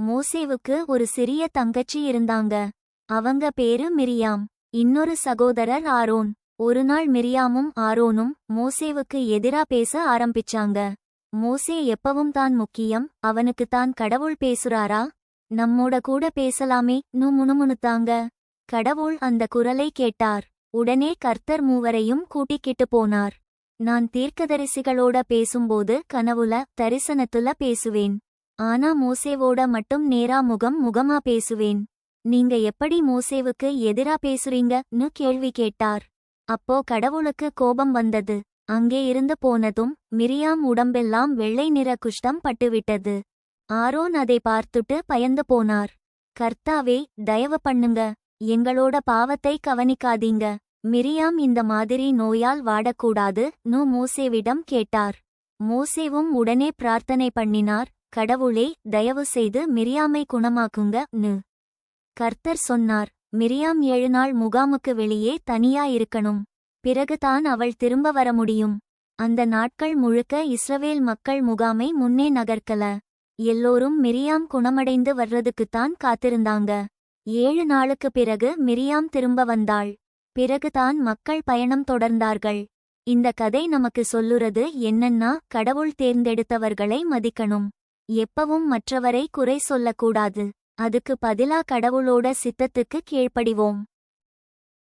மோசேவுக்கு ஒரு சிறிய தங்கச்சி இருந்தாங்க. அவங்க பேரு மிரியாம். இன்னொரு சகோதரர் ஆரோன். ஒருநாள் மிரியாமும் ஆரோனும் மோசேவுக்கு எதிரா பேச ஆரம்பிச்சாங்க. மோசே எப்பவும் தான் முக்கியம் அவனுக்கு தான் கடவுள் பேசுறாரா? நம்மோட கூட பேசலாமே நு முணுமுணுத்தாங்க. கடவுள் அந்த குரலை கேட்டார். உடனே கர்த்தர் மூவரையும் கூட்டிக்கிட்டு போனார். நான் தீர்க்கதரிசிகளோட பேசும்போது கனவுல தரிசனத்துல பேசுவேன். ஆனா மோசேவோட மட்டும் நேரா முகம் முகமா பேசுவேன். நீங்க எப்படி மோசேவுக்கு எதிரா பேசுறீங்கன்னு கேள்வி கேட்டார். அப்போ கடவுளுக்கு கோபம் வந்தது. அங்கே இருந்து போனதும் மிரியாம் உடம்பெல்லாம் வெள்ளை நிற குஷ்டம் பட்டுவிட்டது. ஆரோன் அதை பார்த்துட்டு பயந்து போனார். கர்த்தாவே தயவு பண்ணுங்க. எங்களோட பாவத்தை கவனிக்காதீங்க. மிரியாம் இந்த மாதிரி நோயால் வாடக்கூடாது நு மோசேவிடம் கேட்டார். மோசேவும் உடனே பிரார்த்தனை பண்ணினார். கடவுளே தயவு செய்து மிரியாமை குணமாக்குங்க நு. கர்த்தர் சொன்னார் மிரியாம் ஏழு நாள் முகாமுக்கு வெளியே தனியா இருக்கணும் பிறகுதான் அவள் திரும்ப வர முடியும். அந்த நாட்கள் முழுக்க இஸ்ரவேல் மக்கள் முகாமை முன்னே நகர்க்கல. எல்லோரும் மிரியாம் குணமடைந்து வர்றதுக்குத்தான் காத்திருந்தாங்க. ஏழு நாளுக்கு பிறகு மிரியாம் திரும்ப வந்தாள். பிறகுதான் மக்கள் பயணம் தொடர்ந்தார்கள். இந்த கதை நமக்கு சொல்லுறது என்னன்னா கடவுள் தேர்ந்தெடுத்தவர்களை மதிக்கணும். எப்பவும் மற்றவரை குறை சொல்லக்கூடாது. அதுக்கு பதிலா கடவுளோட சித்தத்துக்கு கீழ்ப்படிவோம்.